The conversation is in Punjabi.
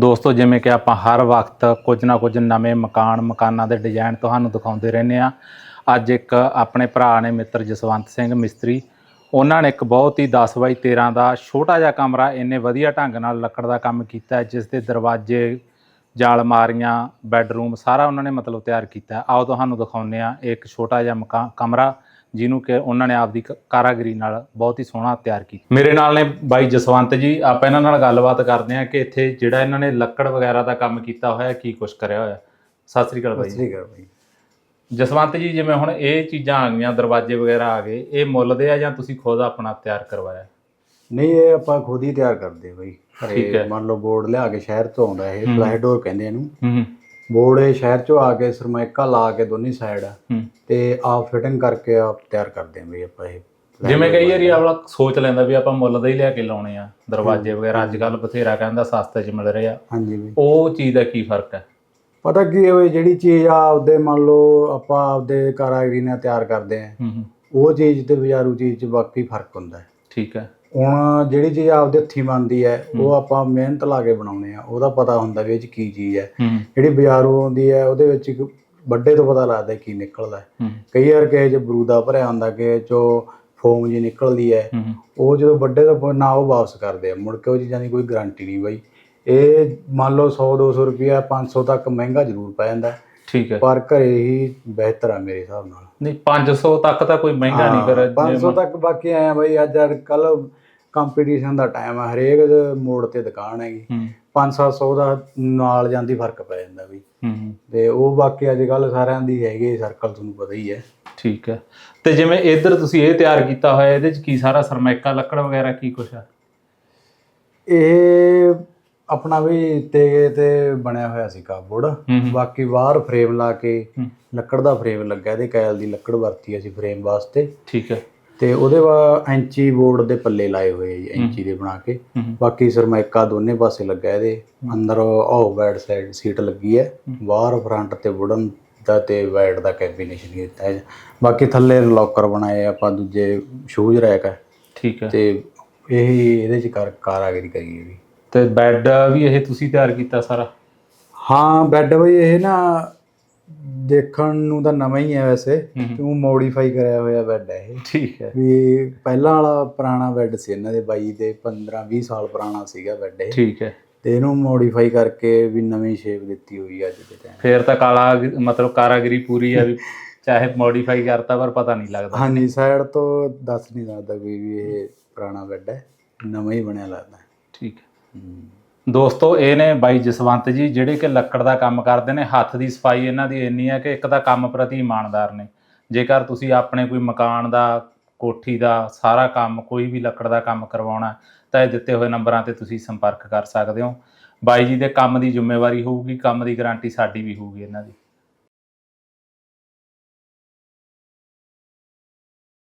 ਦੋਸਤੋ, ਜਿਵੇਂ ਕਿ ਆਪਾਂ ਹਰ ਵਕਤ ਕੁਝ ਨਾ ਕੁਝ ਨਵੇਂ ਮਕਾਨ, ਮਕਾਨਾਂ ਦੇ ਡਿਜ਼ਾਈਨ ਤੁਹਾਨੂੰ ਦਿਖਾਉਂਦੇ ਰਹਿੰਦੇ ਆ ਅੱਜ ਇੱਕ ਆਪਣੇ ਭਰਾ ਨੇ ਮਿੱਤਰ ਜਸਵੰਤ ਸਿੰਘ ਮਿਸਤਰੀ, ਉਹਨਾਂ ਨੇ ਇੱਕ ਬਹੁਤ ਹੀ 10 ਬਾਈ 13 ਦਾ ਛੋਟਾ ਜਿਹਾ ਕਮਰਾ ਇੰਨੇ ਵਧੀਆ ਢੰਗ ਨਾਲ ਲੱਕੜ ਦਾ ਕੰਮ ਕੀਤਾ ਜਿਸ ਦੇ ਦਰਵਾਜ਼ੇ, ਜਾਲ ਮਾਰੀਆਂ, ਬੈੱਡਰੂਮ ਸਾਰਾ ਉਹਨਾਂ ਨੇ ਮਤਲਬ ਤਿਆਰ ਕੀਤਾ ਆਓ ਤੁਹਾਨੂੰ ਦਿਖਾਉਂਦੇ ਆ ਇੱਕ ਛੋਟਾ ਜਿਹਾ ਮਕਾ, ਕਮਰਾ ਜਿਹਨੂੰ ਕਿ ਉਹਨਾਂ ਨੇ ਆਪਦੀ ਕ- ਕਾਰਾਗਰੀ ਨਾਲ ਬਹੁਤ ਹੀ ਸੋਹਣਾ ਤਿਆਰ ਕੀਤਾ। ਮੇਰੇ ਨਾਲ ਨੇ ਬਾਈ ਜਸਵੰਤ ਜੀ ਆਪਾਂ ਇਹਨਾਂ ਨਾਲ ਗੱਲਬਾਤ ਕਰਦੇ ਆ ਕਿ ਇੱਥੇ ਜਿਹੜਾ ਇਹਨਾਂ ਨੇ ਲੱਕੜ ਵਗੈਰਾ ਦਾ ਕੰਮ ਕੀਤਾ ਹੋਇਆ ਕੀ ਕੁਝ ਕਰਿਆ ਹੋਇਆ ਸਤਿ ਸ੍ਰੀ ਅਕਾਲ ਬਾਈ ਜੀ। ਠੀਕ ਹੈ ਭਾਈ ਜਸਵੰਤ ਜੀ ਜਿਵੇਂ ਹੁਣ ਇਹ ਚੀਜ਼ਾਂ ਆ ਗਈਆਂ ਦਰਵਾਜ਼ੇ ਵਗੈਰਾ ਆ ਗਏ ਇਹ ਮੁੱਲ ਦੇ ਆ ਜਾਂ ਤੁਸੀਂ ਖੁਦ ਆਪਣਾ ਤਿਆਰ ਕਰਵਾਇਆ? ਨਹੀਂ ਇਹ ਆਪਾਂ ਖੁਦ ਹੀ ਤਿਆਰ ਕਰਦੇ ਹਾਂ ਭਾਈ ਠੀਕ ਹੈ। ਮੰਨ ਲਓ ਬੋਰਡ ਲਿਆ ਕੇ ਸ਼ਹਿਰ ਤੋਂ ਆਉਂਦਾ ਇਹ ਫਲੈਸ਼ ਡੋਰ ਕਹਿੰਦੇ ਇਹਨੂੰ। ਹੂੰ। ਇਹ ਸ਼ਹਿਰ ਚੋਂ ਆ ਕੇ ਸਰਮਾਇਕਾ ਲਾ ਕੇ ਦੋਨੀ ਸਾਈਡ ਤੇ ਆਪ ਫਿਟਿੰਗ ਕਰਕੇ ਆਪ ਤਿਆਰ ਕਰਦੇ ਹਾਂ ਭਾਈ ਆਪਾਂ ਇਹ ਜਿਵੇਂ ਕਈ ਵਾਰੀ ਆਪਣਾ ਸੋਚ ਲੈਂਦਾ ਵੀ ਆਪਾਂ ਮੁੱਲ ਦਾ ਹੀ ਲਿਆ ਕੇ ਲਾਉਣੇ ਆ ਦਰਵਾਜ਼ੇ ਵਗੈਰਾ ਅੱਜ ਕੱਲ ਬਥੇਰਾ ਕਹਿੰਦਾ ਸਸਤੇ 'ਚ ਮਿਲ ਰਹੇ ਆ। ਹਾਂਜੀ ਭਾਈ ਉਹ ਚੀਜ਼ ਦਾ ਕੀ ਫ਼ਰਕ ਹੈ? ਪਤਾ ਕੀ ਹੈ ਭਾਈ ਜਿਹੜੀ ਚੀਜ਼ ਆ ਆਪਦੇ ਮੰਨ ਲਓ ਆਪਾਂ ਆਪਦੇ ਕਾਰਾਗਰੀ ਨਾਲ ਤਿਆਰ ਕਰਦੇ ਹੂੰ ਉਹ ਚੀਜ਼ ਤੇ ਬਾਜ਼ਾਰੂ ਚੀਜ਼ 'ਚ ਵਾਕਈ ਫ਼ਰਕ ਹੁੰਦਾ ਹੈ। ਠੀਕ ਹੈ। ਹੁਣ ਜਿਹੜੀ ਚੀਜ਼ ਆਪਦੇ ਹੱਥੀਂ ਬਣਦੀ ਹੈ ਉਹ ਆਪਾਂ ਮਿਹਨਤ ਲਾ ਕੇ ਬਣਾਉਨੇ ਆ ਉਹਦਾ ਪਤਾ ਹੁੰਦਾ ਵੀ ਇਹ 'ਚ ਕੀ ਚੀਜ਼ ਹੈ। ਜਿਹੜੀ ਬਾਜ਼ਾਰੋਂ ਆਉਂਦੀ ਹੈ ਉਹਦੇ ਵਿੱਚ ਇੱਕ ਵੱਡੇ ਤੋਂ ਪਤਾ ਲੱਗਦਾ ਕੀ ਨਿਕਲਦਾ ਕਈ ਵਾਰ ਕਿਸੇ 'ਚ ਬਰੂਦਾ ਭਰਿਆ ਹੁੰਦਾ ਕਿਸੇ 'ਚੋਂ ਫੋਮ ਜੀ ਨਿਕਲਦੀ ਹੈ। ਉਹ ਜਦੋਂ ਵੱਡੇ ਤੋਂ ਨਾ ਉਹ ਵਾਪਸ ਕਰਦੇ ਆ। ਮੁੜ ਕੇ ਉਹ ਚੀਜ਼ਾਂ ਦੀ ਕੋਈ ਗਾਰੰਟੀ ਨਹੀਂ ਬਾਈ। ਇਹ ਮੰਨ ਲਓ 100 200 ਰੁਪਿਆ 500 ਤੱਕ ਮਹਿੰਗਾ ਜ਼ਰੂਰ ਪੈ ਜਾਂਦਾ। ਠੀਕ ਹੈ। ਪਰ ਘਰੇ ਹੀ ਬਿਹਤਰ ਆ ਮੇਰੇ ਹਿਸਾਬ ਨਾਲ। ਨਹੀਂ 500 ਤੱਕ ਤਾਂ ਕੋਈ ਮਹਿੰਗਾ ਨਹੀਂ ਹਾਂ, 500 ਤੱਕ ਬਾਕੀ ਆਇਆ ਬਾਈ ਅੱਜ ਕੱਲ ਕੰਪੀਟੀਸ਼ਨ ਦਾ ਟਾਈਮ ਆ ਹਰੇਕ ਮੋੜ ਤੇ ਦੁਕਾਨ ਹੈਗੀ। ਹੂੰ। 5-700 ਦਾ ਨਾਲ ਜਾਂਦੀ ਫ਼ਰਕ ਪੈ ਜਾਂਦਾ ਹੂੰ ਤੇ ਉਹ ਬਾਕੀ ਅੱਜ ਕੱਲ ਸਾਰਿਆਂ ਦੀ ਹੈਗੀ ਸਰਕਲ ਤੁਹਾਨੂੰ ਪਤਾ ਹੀ ਹੈ। ਠੀਕ ਹੈ। ਤੇ ਜਿਵੇਂ ਇੱਧਰ ਤੁਸੀਂ ਇਹ ਤਿਆਰ ਕੀਤਾ ਹੋਇਆ ਇਹਦੇ 'ਚ ਕੀ ਸਾਰਾ ਸਰਮੈਕਾ ਲੱਕੜ ਵਗੈਰਾ ਕੀ ਕੁਛ ਆ? ਇਹ ਆਪਣਾ ਵੀ ਤੇ ਤੇ ਬਣਿਆ ਹੋਇਆ ਸੀ ਹੂੰ ਬਾਕੀ ਬਾਹਰ ਫਰੇਮ ਲਾ ਕੇ ਲੱਕੜ ਦਾ ਫਰੇਮ ਲੱਗਾ ਇਹਦੇ ਕੈਲ ਦੀ ਲੱਕੜ ਵਰਤੀ ਅਸੀਂ ਫਰੇਮ ਵਾਸਤੇ। ਠੀਕ ਹੈ। ਤੇ ਉਹਦੇ ਬਾਅਦ ਐਂਚੀ ਬੋਰਡ ਦੇ ਪੱਲੇ ਲਾਏ ਹੋਏ ਆ ਜੀ ਐਂਚੀ ਦੇ ਬਣਾ ਕੇ। ਬਾਕੀ ਸਰਮਾਇਕਾ ਦੋਨੇ ਪਾਸੇ ਲੱਗਾ ਇਹਦੇ। ਅੰਦਰ ਉਹ ਬੈਡ ਸਾਈਡ ਸੀਟ ਲੱਗੀ ਹੈ। ਬਾਹਰ ਫਰੰਟ ਤੇ ਵੁਡਨ ਦਾ ਤੇ ਵਾਈਟ ਦਾ ਕੈਬੀਨੇਸ਼ਨ ਕੀਤਾ ਹੈ। ਬਾਕੀ ਥੱਲੇ ਲੋਕਰ ਬਣਾਏ ਆਪਾਂ ਦੂਜੇ ਸ਼ੂਜ਼ ਰੈਕ ਹੈ। ਠੀਕ ਹੈ। ਤੇ ਇਹੀ ਇਹਦੇ ਚ ਕਾਰ ਕਾਰਾਗਰੀ ਕਰੀ ਹੈ ਵੀ ਤੇ ਬੈੱਡ ਵੀ ਇਹ ਤੁਸੀਂ ਤਿਆਰ ਕੀਤਾ ਸਾਰਾ? ਹਾਂ ਬੈੱਡ ਬਈ ਇਹ ਨਾ ਦੇਖਣ ਨੂੰ ਤਾਂ ਨਵਾਂ ਹੀ ਹੈ ਵੈਸੇ ਕਿਉਂ ਮੋਡੀਫਾਈ ਕਰਿਆ ਹੋਇਆ ਬੈੱਡ ਹੈ ਇਹ। ਠੀਕ ਹੈ। ਵੀ ਪਹਿਲਾਂ ਵਾਲਾ ਪੁਰਾਣਾ ਬੈੱਡ ਸੀ ਇਹਨਾਂ ਦੇ ਬਾਈ ਦੇ 15 20 ਸਾਲ ਪੁਰਾਣਾ ਸੀਗਾ ਬੈੱਡ ਇਹ। ਠੀਕ ਹੈ। ਤੇ ਇਹਨੂੰ ਮੋਡੀਫਾਈ ਕਰਕੇ ਵੀ ਨਵੀਂ ਸ਼ੇਪ ਦਿੱਤੀ ਹੋਈ ਅੱਜ ਦੇ ਟਾਈਮ ਫੇਰ ਤਾਂ ਕਾਲਾ ਮਤਲਬ ਕਾਰਾਗਰੀ ਪੂਰੀ ਆ ਵੀ ਚਾਹੇ ਮੋਡੀਫਾਈ ਕਰਤਾ ਪਰ ਪਤਾ ਨਹੀਂ ਲੱਗਦਾ। ਹਾਂਜੀ ਸਾਈਡ ਤੋਂ ਦੱਸ ਨਹੀਂ ਸਕਦਾ ਕੋਈ ਵੀ ਇਹ ਪੁਰਾਣਾ ਬੈੱਡ ਹੈ। ਨਵਾਂ ਹੀ ਬਣਿਆ ਲੱਗਦਾ। ਠੀਕ ਹੈ। ਦੋਸਤੋ, ਇਹ ਨੇ ਬਾਈ ਜਸਵੰਤ ਜੀ, ਜਿਹੜੇ ਕਿ ਲੱਕੜ ਦਾ ਕੰਮ ਕਰਦੇ ਨੇ, ਹੱਥ ਦੀ ਸਫ਼ਾਈ ਇਹਨਾਂ ਦੀ ਇੰਨੀ ਹੈ ਕਿ ਇੱਕ ਤਾਂ ਕੰਮ ਪ੍ਰਤੀ ਇਮਾਨਦਾਰ ਨੇ। ਜੇਕਰ ਤੁਸੀਂ ਆਪਣੇ ਕੋਈ ਮਕਾਨ ਦਾ, ਕੋਠੀ ਦਾ, ਸਾਰਾ ਕੰਮ, ਕੋਈ ਵੀ ਲੱਕੜ ਦਾ ਕੰਮ ਕਰਵਾਉਣਾ, ਤਾਂ ਇਹ ਦਿੱਤੇ ਹੋਏ ਨੰਬਰਾਂ ਤੇ ਤੁਸੀਂ ਸੰਪਰਕ ਕਰ ਸਕਦੇ ਹੋ। ਬਾਈ ਜੀ ਦੇ ਕੰਮ ਦੀ ਜ਼ਿੰਮੇਵਾਰੀ ਹੋਊਗੀ, ਕੰਮ ਦੀ ਗਾਰੰਟੀ ਸਾਡੀ ਵੀ ਹੋਊਗੀ ਇਹਨਾਂ ਦੀ।